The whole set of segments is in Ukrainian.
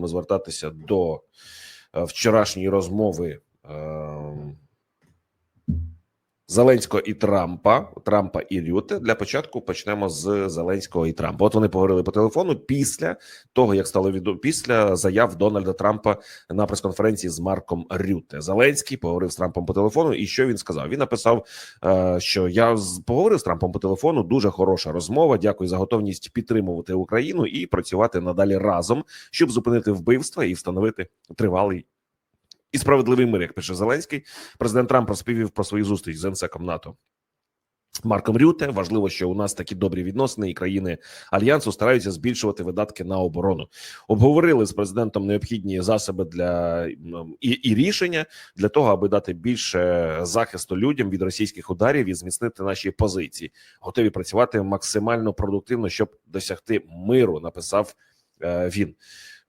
будемо звертатися до е, вчорашньої розмови. Зеленського і Трампа, Трампа і Рюте. Для початку почнемо з Зеленського і Трампа. От вони поговорили по телефону після того, як стало відомо після заяв Дональда Трампа на прес-конференції з Марком Рюте. Зеленський поговорив з Трампом по телефону. І що він сказав? Він написав, е, що я поговорив з Трампом по телефону. Дуже хороша розмова. Дякую за готовність підтримувати Україну і працювати надалі разом, щоб зупинити вбивства і встановити тривалий і справедливий мир, як пише Зеленський. Президент Трамп розповів про свою зустріч з генсеком НАТО. Марком Рюте важливо, що у нас такі добрі відносини, і країни альянсу стараються збільшувати видатки на оборону. Обговорили з президентом необхідні засоби для і, і рішення для того, аби дати більше захисту людям від російських ударів і зміцнити наші позиції. Готові працювати максимально продуктивно, щоб досягти миру. Написав е, він.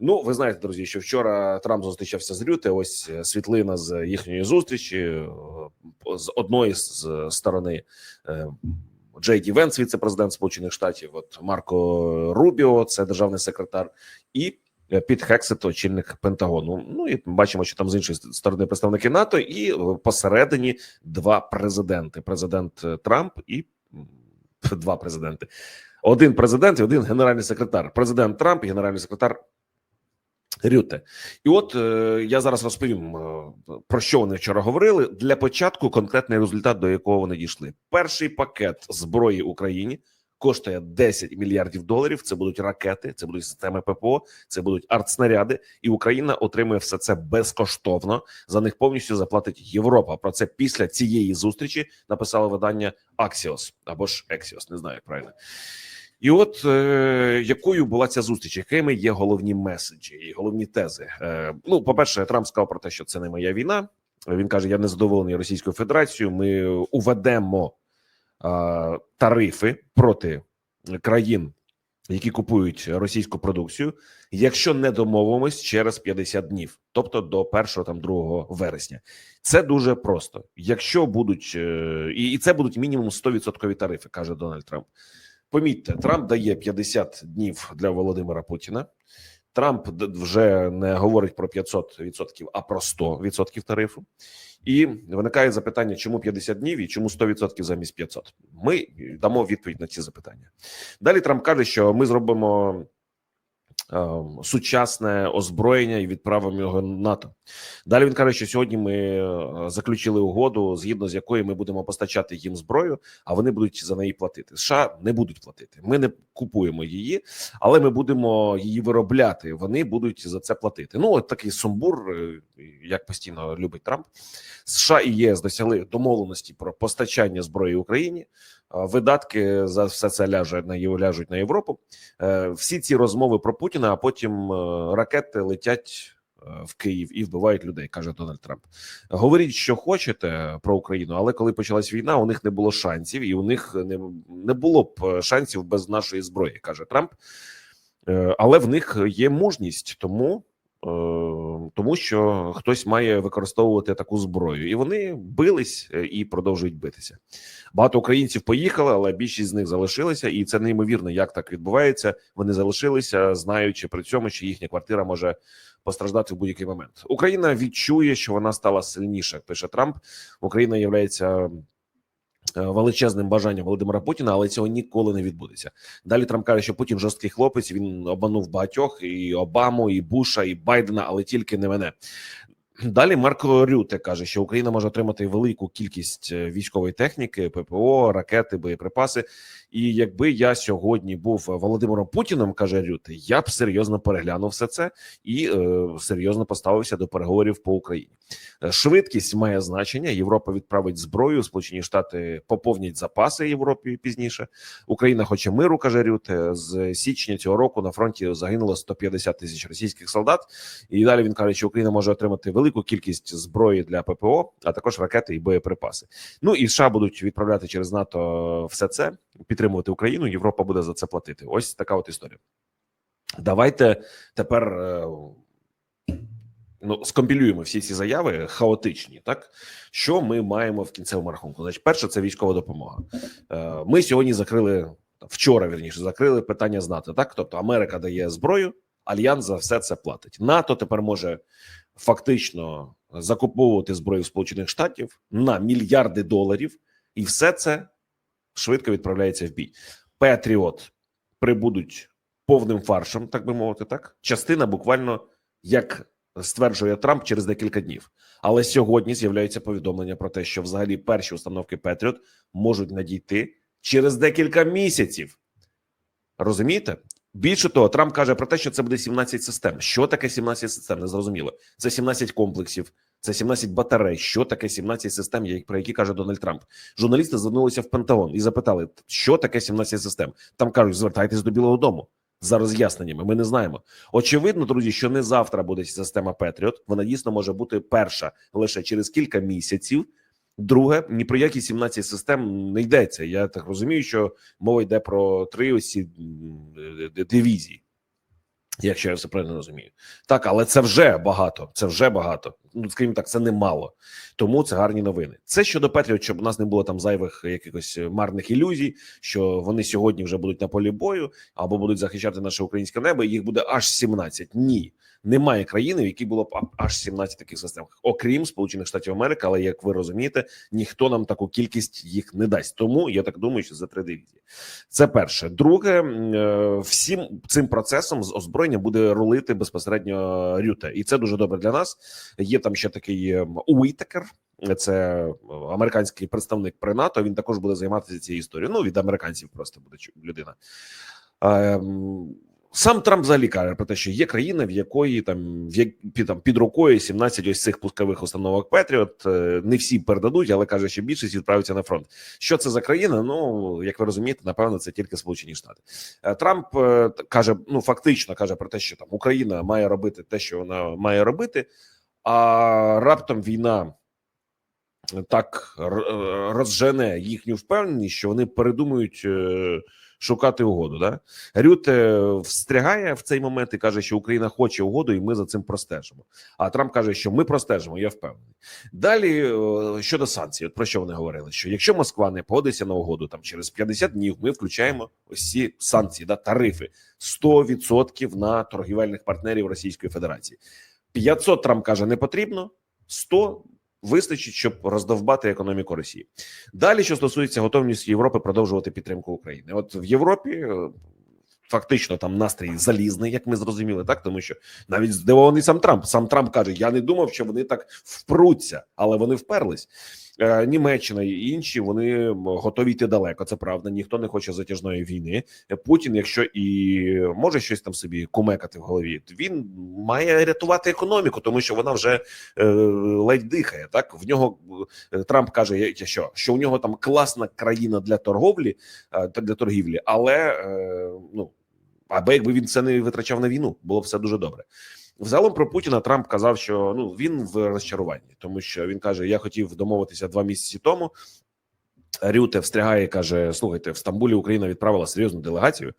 Ну, ви знаєте, друзі, що вчора Трамп зустрічався з Рюте. Ось е, світлина з їхньої зустрічі е, з одної з сторони. е, Джей Ді Венс, віце-президент Сполучених Штатів, от Марко Рубіо, це державний секретар, і Піт Хексет, очільник Пентагону. Ну і бачимо, що там з іншої сторони представники НАТО, і посередині два президенти: президент Трамп і два президенти. Один президент і один генеральний секретар. Президент Трамп і генеральний секретар Рюте, і от е, я зараз розповім е, про що вони вчора говорили. Для початку конкретний результат, до якого вони дійшли. Перший пакет зброї Україні коштує 10 мільярдів доларів. Це будуть ракети, це будуть системи ППО, це будуть артснаряди, і Україна отримує все це безкоштовно. За них повністю заплатить Європа. Про це після цієї зустрічі написало видання Axios або ж Axios, не знаю як правильно. І от е, якою була ця зустріч, якими є головні меседжі і головні тези? Е, ну, по перше, Трамп сказав про те, що це не моя війна. Він каже: Я не задоволений Російською Федерацією. Ми уведемо е, тарифи проти країн, які купують російську продукцію, якщо не домовимось через 50 днів, тобто до 1 там 2 вересня. Це дуже просто. Якщо будуть е, і, це будуть мінімум 100% тарифи, каже Дональд Трамп. Помітьте, Трамп дає 50 днів для Володимира Путіна. Трамп вже не говорить про 500%, а про 100% тарифу. І виникає запитання, чому 50 днів і чому 100% замість 500? Ми дамо відповідь на ці запитання. Далі Трамп каже, що ми зробимо сучасне озброєння і відправимо його НАТО. Далі він каже, що сьогодні ми е, заключили угоду, згідно з якою ми будемо постачати їм зброю, а вони будуть за неї платити. США не будуть платити. Ми не купуємо її, але ми будемо її виробляти. Вони будуть за це платити. Ну от такий сумбур, е, як постійно любить Трамп. США і ЄС досягли домовленості про постачання зброї Україні. Видатки за все це ляже на ляжуть на Європу. Е, Всі ці розмови про Путіна, а потім е, ракети летять е, в Київ і вбивають людей, каже Дональд Трамп. Говоріть, що хочете про Україну, але коли почалась війна, у них не було шансів, і у них не, не було б шансів без нашої зброї, каже Трамп. Але в них є мужність, тому. Е, Тому що хтось має використовувати таку зброю, і вони бились е, і продовжують битися. Багато українців поїхали, але більшість з них залишилися, і це неймовірно, як так відбувається. Вони залишилися, знаючи при цьому, що їхня квартира може постраждати в будь-який момент. Україна відчує, що вона стала сильніше. Пише Трамп. Україна є величезним бажанням Володимира Путіна, але цього ніколи не відбудеться. Далі Трамп каже, що Путін жорсткий хлопець. Він обманув багатьох і Обаму, і Буша, і Байдена, але тільки не мене. Далі Марко Рюте каже, що Україна може отримати велику кількість е, військової техніки, ППО, ракети, боєприпаси. І якби я сьогодні був Володимиром Путіним, каже Рюте, я б серйозно переглянув все це і е, серйозно поставився до переговорів по Україні. Е, Швидкість має значення. Європа відправить зброю. Сполучені Штати поповнять запаси Європі пізніше. Україна хоче миру, каже Рюте. З січня цього року на фронті загинуло 150 тисяч російських солдат. І далі він каже, що Україна може отримати велику кількість зброї для ППО, а також ракети і боєприпаси. Ну і США будуть відправляти через НАТО все це, підтримувати Україну. Європа буде за це платити. Ось така от історія. Давайте тепер е, ну скомпілюємо всі ці заяви хаотичні. Так що ми маємо в кінцевому рахунку? Значить, перше, це військова допомога. Е, Ми сьогодні закрили вчора. Вірніше закрили питання з НАТО. Так, тобто Америка дає зброю. Альянс за все це платить. НАТО тепер може фактично закуповувати зброю Сполучених Штатів на мільярди доларів, і все це швидко відправляється в бій. Петріот прибудуть повним фаршем, так би мовити, так частина буквально як стверджує Трамп через декілька днів. Але сьогодні з'являються повідомлення про те, що взагалі перші установки Петріот можуть надійти через декілька місяців. Розумієте? Більше того, Трамп каже про те, що це буде 17 систем. Що таке 17 систем? Незрозуміло. Це 17 комплексів, це 17 батарей. Що таке 17 систем, про які каже Дональд Трамп? Журналісти звернулися в Пентагон і запитали, що таке 17 систем. Там кажуть, звертайтесь до Білого Дому за роз'ясненнями. Ми не знаємо. Очевидно, друзі, що не завтра буде система Петріот. Вона дійсно може бути перша лише через кілька місяців. Друге, ні про які 17 систем не йдеться. Я так розумію, що мова йде про три осі дивізії, якщо я все правильно розумію. Так, але це вже багато. Це вже багато. Ну скажімо так, це немало. Тому це гарні новини. Це щодо Петріот, щоб у нас не було там зайвих якихось марних ілюзій, що вони сьогодні вже будуть на полі бою або будуть захищати наше українське небо. і Їх буде аж 17. Ні. Немає країни, в якій було б аж 17 таких систем, окрім Сполучених Штатів Америки. Але як ви розумієте, ніхто нам таку кількість їх не дасть. Тому я так думаю, що за три дивізії. Це перше. Друге, е, всім цим процесом з озброєння буде рулити безпосередньо Рюте, і це дуже добре для нас. Є там ще такий ем, Уітекер. Це е, американський представник при НАТО. Він також буде займатися цією історією. Ну від американців просто буде людина. Сам Трамп взагалі каже про те, що є країна, в якої там в як під там під рукою 17 ось цих пускових установок Петріот. Е, Не всі передадуть, але каже, що більшість відправиться на фронт. Що це за країна? Ну як ви розумієте, напевно, це тільки Сполучені Штати. Е, Трамп е, каже: ну фактично каже про те, що там Україна має робити те, що вона має робити, а раптом війна так розжене їхню впевненість, що вони передумують шукати угоду. Да? Рюте встрягає в цей момент і каже, що Україна хоче угоду, і ми за цим простежимо. А Трамп каже, що ми простежимо. Я впевнений. Далі е, щодо санкцій, от про що вони говорили? Що якщо Москва не погодиться на угоду там через 50 днів, ми включаємо ось ці санкції, да, тарифи 100% на торгівельних партнерів Російської Федерації. 500 Трамп каже, не потрібно. 100 вистачить, щоб роздовбати економіку Росії. Далі, що стосується готовності Європи продовжувати підтримку України, от в Європі. е, Фактично там настрій залізний, як ми зрозуміли, так тому що навіть здивований сам Трамп. Сам Трамп каже: Я не думав, що вони так впруться, але вони вперлись. Е, Німеччина і інші вони готові йти далеко. Це правда. Ніхто не хоче затяжної війни. Е, Путін, якщо і може щось там собі кумекати в голові, він має рятувати економіку, тому що вона вже е, ледь дихає. Так в нього е, Трамп каже, що що у нього там класна країна для торговлі для торгівлі, але е, ну аби якби він це не витрачав на війну, було б все дуже добре. Взагалом про Путіна Трамп казав, що ну він в розчаруванні, тому що він каже: Я хотів домовитися два місяці тому. Рюте встрягає, каже: Слухайте, в Стамбулі Україна відправила серйозну делегацію,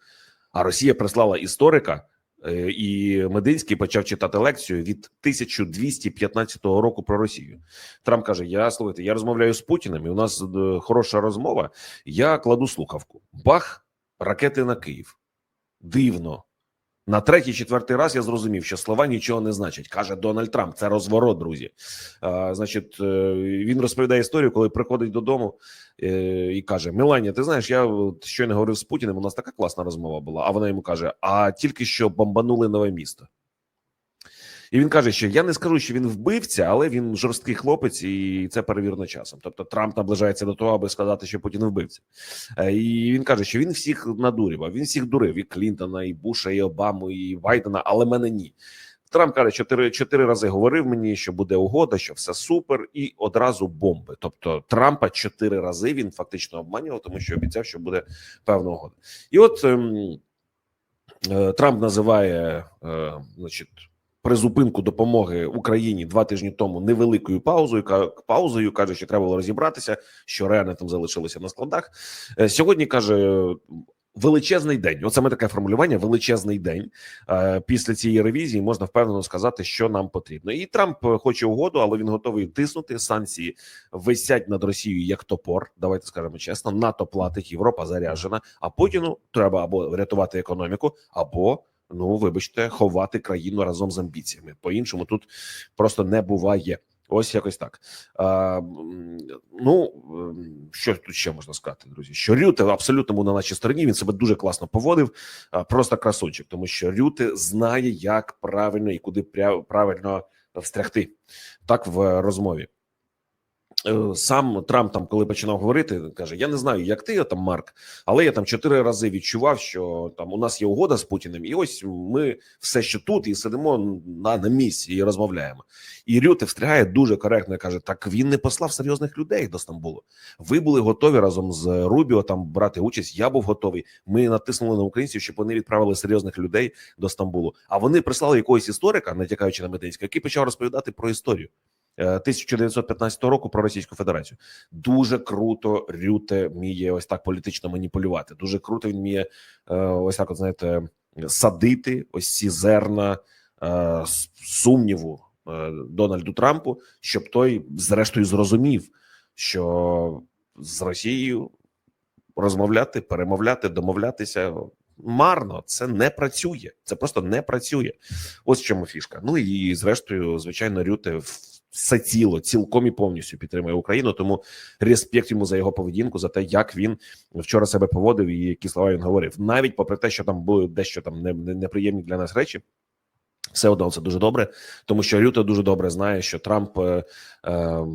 а Росія прислала історика. е, І Мединський почав читати лекцію від 1215 року про Росію. Трамп каже: Я слухайте, я розмовляю з Путіним, і у нас е, хороша розмова. Я кладу слухавку. Бах, ракети на Київ. Дивно. На третій, четвертий раз я зрозумів, що слова нічого не значать. каже Дональд Трамп. Це розворот, друзі. А, значить, е, він розповідає історію, коли приходить додому е, і каже: Меланія, ти знаєш, я щойно говорив з Путіним. У нас така класна розмова була. А вона йому каже: А тільки що бомбанули нове місто. І він каже, що я не скажу, що він вбивця, але він жорсткий хлопець, і це перевірено часом. Тобто Трамп наближається до того, аби сказати, що Путін вбивця. Е, І він каже, що він всіх надурив, а він всіх дурив: і Клінтона, і Буша, і Обаму, і Байдена, але мене ні. Трамп каже, чотири чотири рази говорив мені, що буде угода, що все супер, і одразу бомби. Тобто Трампа чотири рази він фактично обманював, тому що обіцяв, що буде певна угода. І от ем, е, Трамп називає, е, значить. Призупинку допомоги Україні два тижні тому невеликою паузою паузою каже, що треба було розібратися, що реально там залишилося на складах. Е, Сьогодні каже величезний день. От саме таке формулювання величезний день. Е, Після цієї ревізії можна впевнено сказати, що нам потрібно. І Трамп хоче угоду, але він готовий тиснути. Санкції висять над Росією як топор. Давайте скажемо чесно. НАТО платить, Європа заряджена. А Путіну треба або рятувати економіку, або ну вибачте, ховати країну разом з амбіціями. По іншому тут просто не буває. Ось якось так. А, ну ем, що тут ще можна сказати, друзі? Що Рюте абсолютно був на нашій стороні. Він себе дуже класно поводив, а, просто красунчик, тому що Рюте знає, як правильно і куди правильно встрягти так в розмові. Е, Сам Трамп там, коли починав говорити, каже: Я не знаю, як ти там, Марк, але я там чотири рази відчував, що там у нас є угода з Путіним, і ось ми все ще тут і сидимо на, на місці і розмовляємо. І Рюте встрягає дуже коректно каже: Так він не послав серйозних людей до Стамбулу. Ви були готові разом з Рубіо там брати участь. Я був готовий. Ми натиснули на українців, щоб вони відправили серйозних людей до Стамбулу. А вони прислали якогось історика, натякаючи на Мединського, який почав розповідати про історію. Е, 1915 року про Російську Федерацію дуже круто Рюте вміє ось так політично маніпулювати. Дуже круто він вміє е, ось так, от знаєте, садити ось ці зерна е, сумніву е, Дональду Трампу, щоб той, зрештою, зрозумів, що з Росією розмовляти, перемовляти, домовлятися марно. Це не працює. Це просто не працює. Ось в чому фішка. Ну і зрештою, звичайно, Рюте все ціло, цілком і повністю підтримує Україну. Тому респект йому за його поведінку, за те, як він вчора себе поводив і які слова він говорив. Навіть попри те, що там були дещо там не- не- неприємні для нас речі. Все одно це дуже добре, тому що Рюте дуже добре знає, що Трамп е, е,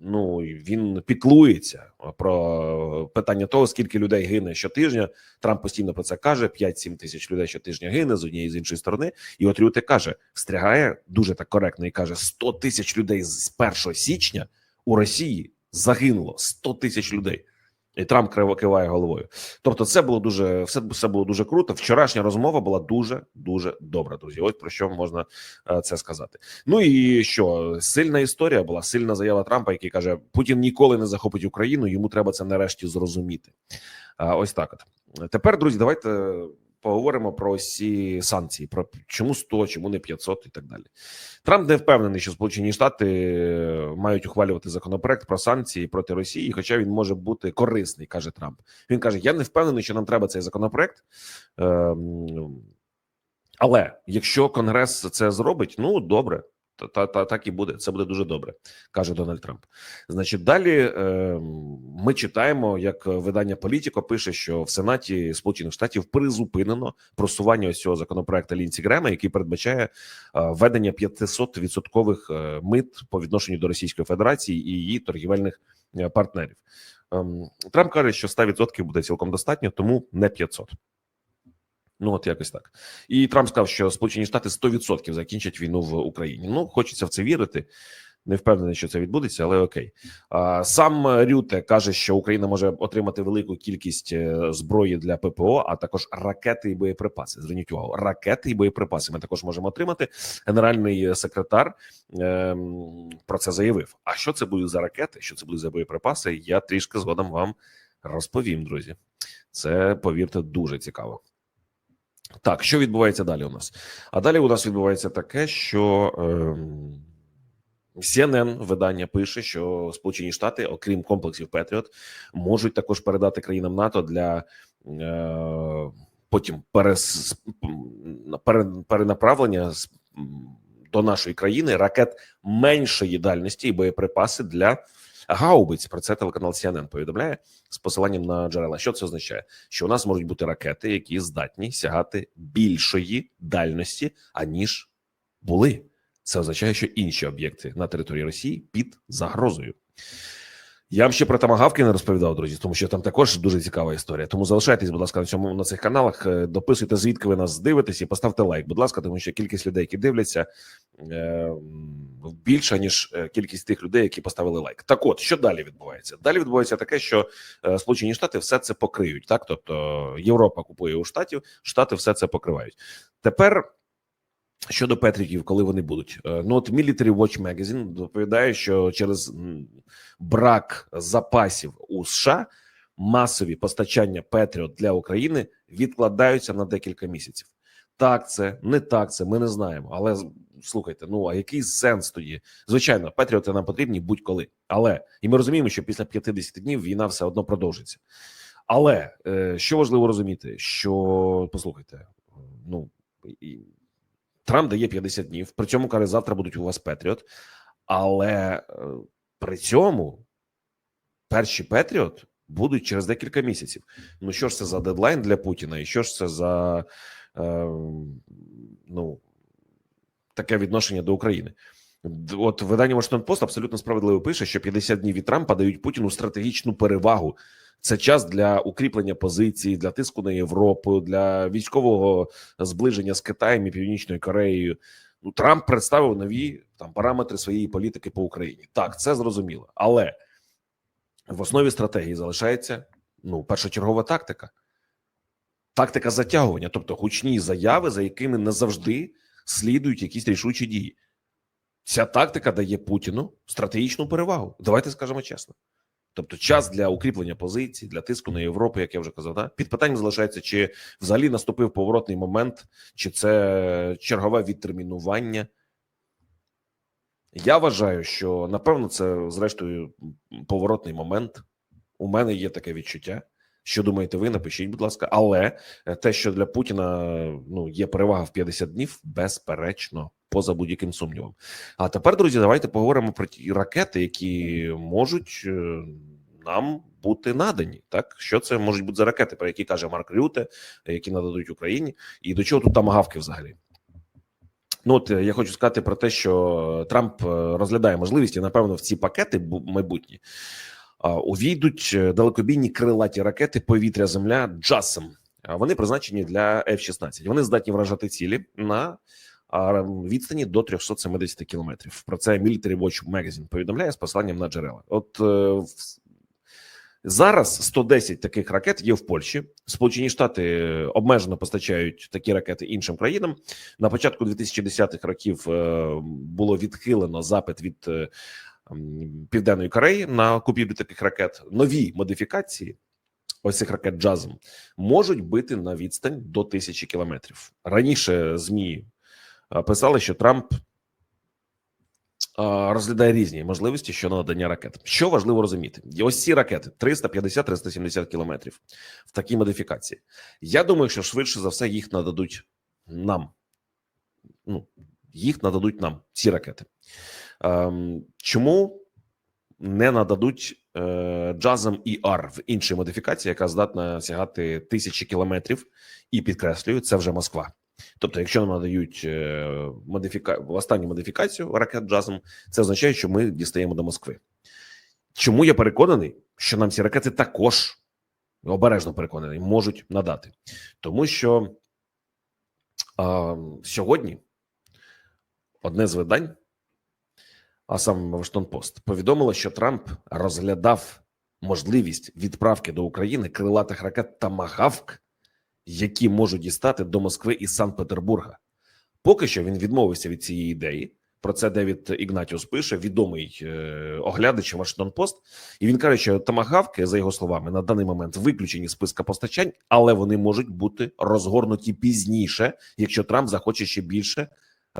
ну він піклується про питання того, скільки людей гине щотижня. Трамп постійно про це каже: 5-7 тисяч людей щотижня гине з однієї з іншої сторони. І от Рюте каже, встрягає дуже так коректно і каже: 100 тисяч людей з 1 січня у Росії загинуло 100 тисяч людей. І Трамп криво киває головою. Тобто, це було дуже все, все було дуже круто. Вчорашня розмова була дуже дуже добра. Друзі, ось про що можна е, це сказати. Ну і що сильна історія була сильна заява Трампа, який каже: Путін ніколи не захопить Україну. Йому треба це нарешті зрозуміти. Ось так. От тепер, друзі, давайте поговоримо про всі ці санкції: про чому 100, чому не 500 і так далі. Трамп не впевнений, що Сполучені Штати е, мають ухвалювати законопроект про санкції проти Росії, хоча він може бути корисний, каже Трамп. Він каже: Я не впевнений, що нам треба цей законопроект. Ем, але якщо Конгрес це зробить, ну добре, та, та, та так і буде. Це буде дуже добре, каже Дональд Трамп. Значить, далі ем, ми читаємо, як видання Політіко пише, що в Сенаті Сполучених Штатів призупинено просування ось цього законопроекту Лінці Грема, який передбачає е, введення 500 відсоткових е, мит по відношенню до Російської Федерації і її торгівельних е, партнерів. Ем, Трамп каже, що 100% буде цілком достатньо, тому не 500. Ну, от якось так. І Трамп сказав, що Сполучені Штати 100% закінчать війну в Україні. Ну, хочеться в це вірити. Не впевнений, що це відбудеться, але окей. Сам Рюте каже, що Україна може отримати велику кількість е, зброї для ППО, а також ракети і боєприпаси. Зверніть увагу, ракети і боєприпаси. Ми також можемо отримати. Генеральний секретар ем, про це заявив. А що це будуть за ракети? Що це будуть за боєприпаси? Я трішки згодом вам розповім, друзі. Це повірте дуже цікаво. Так, що відбувається далі у нас? А далі у нас відбувається таке, що ем, CNN видання пише, що Сполучені Штати, окрім комплексів Петріот, можуть також передати країнам НАТО для е, потім перес, пере, перенаправлення до нашої країни ракет меншої дальності і боєприпаси для гаубиць. Про це телеканал CNN повідомляє з посиланням на джерела. Що це означає? Що у нас можуть бути ракети, які здатні сягати більшої дальності, аніж були. Це означає, що інші об'єкти на території Росії під загрозою. Я вам ще про тамагавки не розповідав, друзі, тому що там також дуже цікава історія. Тому залишайтесь, будь ласка, на цьому на цих каналах. е, Дописуйте, звідки ви нас дивитесь, і поставте лайк, будь ласка, тому що кількість людей, які дивляться, е, більша ніж е, кількість тих людей, які поставили лайк. Так, от що далі відбувається? Далі відбувається таке, що е, Сполучені Штати все це покриють. Так, тобто Європа купує у штатів, штати все це покривають. Тепер. Щодо Петріків, коли вони будуть, Е, ну от Military Watch Magazine доповідає, що через брак запасів у США масові постачання Петріот для України відкладаються на декілька місяців. Так, це не так, це ми не знаємо. Але слухайте, ну а який сенс тоді? Звичайно, Петріоти нам потрібні будь-коли. Але і ми розуміємо, що після 50 днів війна все одно продовжиться. Але е, що важливо розуміти, що послухайте, ну і Трамп дає 50 днів. При цьому каже, завтра будуть у вас Петріот. Але е, при цьому перші Петріот будуть через декілька місяців. Ну що ж це за дедлайн для Путіна, і що ж це за е, ну таке відношення до України? От видання Washington Post абсолютно справедливо пише, що 50 днів від Трампа дають Путіну стратегічну перевагу. Це час для укріплення позицій, для тиску на Європу, для військового зближення з Китаєм і Північною Кореєю. Ну Трамп представив нові там параметри своєї політики по Україні. Так, це зрозуміло, але в основі стратегії залишається ну першочергова тактика, тактика затягування, тобто гучні заяви, за якими не завжди слідують якісь рішучі дії. Ця тактика дає Путіну стратегічну перевагу. Давайте скажемо чесно. Тобто, час для укріплення позицій, для тиску на Європу, як я вже казав, да? під питанням залишається, чи взагалі наступив поворотний момент, чи це чергове відтермінування. Я вважаю, що напевно це зрештою поворотний момент. У мене є таке відчуття. Що думаєте ви? Напишіть, будь ласка. Але е, те, що для Путіна ну є перевага в 50 днів, безперечно, поза будь-яким сумнівом. А тепер, друзі, давайте поговоримо про ті ракети, які можуть е, нам бути надані. Так, що це можуть бути за ракети, про які каже Марк Рюте, які нададуть Україні, і до чого тут тамагавки взагалі? Ну, от е, я хочу сказати про те, що Трамп розглядає можливість, і напевно в ці пакети майбутні увійдуть е, далекобійні крилаті ракети повітря Земля Джасем. А Вони призначені для F-16. Вони здатні вражати цілі на відстані до 370 кілометрів. Про це Military Watch Magazine повідомляє з посиланням на джерела. От е, зараз 110 таких ракет є в Польщі. Сполучені Штати обмежено постачають такі ракети іншим країнам. На початку 2010-х років е, було відхилено запит від е, Південної Кореї на купівлю таких ракет. Нові модифікації ось цих ракет джазом можуть бити на відстань до тисячі кілометрів. Раніше змі е, писали, що Трамп розглядає різні можливості щодо надання ракет. Що важливо розуміти, ось ці ракети 350-370 кілометрів в такій модифікації. Я думаю, що швидше за все їх нададуть нам. Ну, їх нададуть нам ці ракети. Ем, чому не нададуть е, джазом ER в іншій модифікації, яка здатна сягати тисячі кілометрів, і підкреслюю, це вже Москва. Тобто, якщо нам надають е, модифіка... останню модифікацію ракет джазом, це означає, що ми дістаємо до Москви. Чому я переконаний, що нам ці ракети також обережно переконаний, можуть надати, тому що е, сьогодні одне з видань а саме Вашингтон Пост, повідомило, що Трамп розглядав можливість відправки до України крилатих ракет Тамагавк, які можуть дістати до Москви із Санкт-Петербурга. Поки що він відмовився від цієї ідеї. Про це Девід Ігнатіус пише, відомий е, оглядач Вашингтон Пост, і він каже, що тамагавки, за його словами, на даний момент виключені з списка постачань, але вони можуть бути розгорнуті пізніше, якщо Трамп захоче ще більше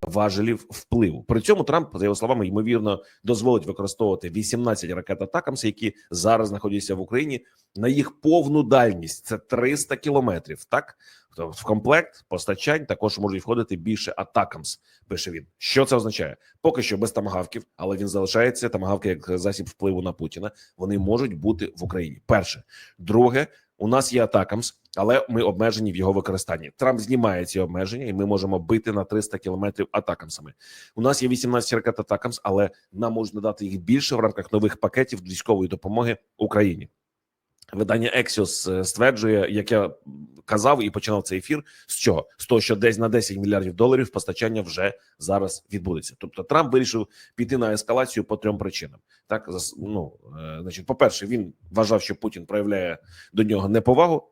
важелів впливу. При цьому Трамп, за його словами, ймовірно, дозволить використовувати 18 ракет Атакамс, які зараз знаходяться в Україні, на їх повну дальність це 300 кілометрів. Так в комплект постачань також можуть входити більше Атакамс. Пише він. Що це означає? Поки що без тамагавків, але він залишається тамагавки як засіб впливу на Путіна. Вони можуть бути в Україні. Перше, друге, у нас є Атакамс, але ми обмежені в його використанні. Трамп знімає ці обмеження, і ми можемо бити на 300 кілометрів атакамсами. У нас є 18 ракет Атакамс, але нам можуть надати їх більше в рамках нових пакетів військової допомоги Україні. Видання Ексіос стверджує, як я казав і починав цей ефір. З чого? З того, що десь на 10 мільярдів доларів постачання вже зараз відбудеться. Тобто Трамп вирішив піти на ескалацію по трьом причинам. Так ну, е, значить, по перше, він вважав, що Путін проявляє до нього неповагу.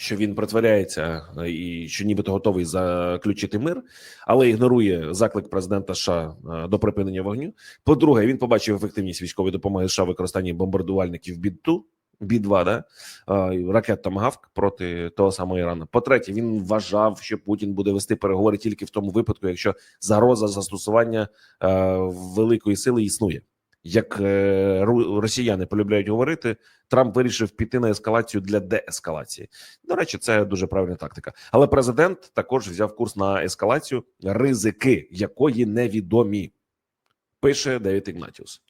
Що він притворяється е, і що нібито готовий заключити мир, але ігнорує заклик президента США е, до припинення вогню. По-друге, він побачив ефективність військової допомоги США використанні бомбардувальників Бід-2, Бі-2, да? е, ракет Томагавк проти того самого Ірану. По-третє, він вважав, що Путін буде вести переговори тільки в тому випадку, якщо загроза застосування великої сили існує. Як е, росіяни полюбляють говорити, Трамп вирішив піти на ескалацію для деескалації. До речі, це дуже правильна тактика. Але президент також взяв курс на ескалацію, ризики якої невідомі. Пише Девід Ігнатіус.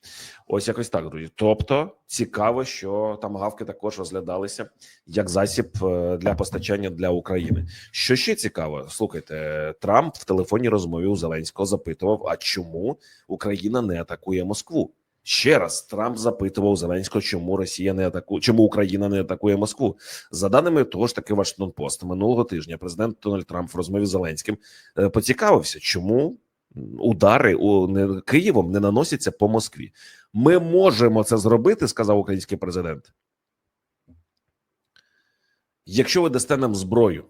Ось якось так, друзі. Тобто цікаво, що там гавки також розглядалися як засіб е, для постачання для України. Що ще цікаво, слухайте, Трамп в телефонній розмові у Зеленського запитував: а чому Україна не атакує Москву? Ще раз Трамп запитував Зеленського, чому Росія не атакує, чому Україна не атакує Москву. За даними того ж таки Вашингтон Пост минулого тижня, президент Дональд Трамп в розмові з Зеленським е, поцікавився, чому удари у не Києвом не наносяться по Москві. Ми можемо це зробити, сказав український президент. Якщо ви дасте нам зброю,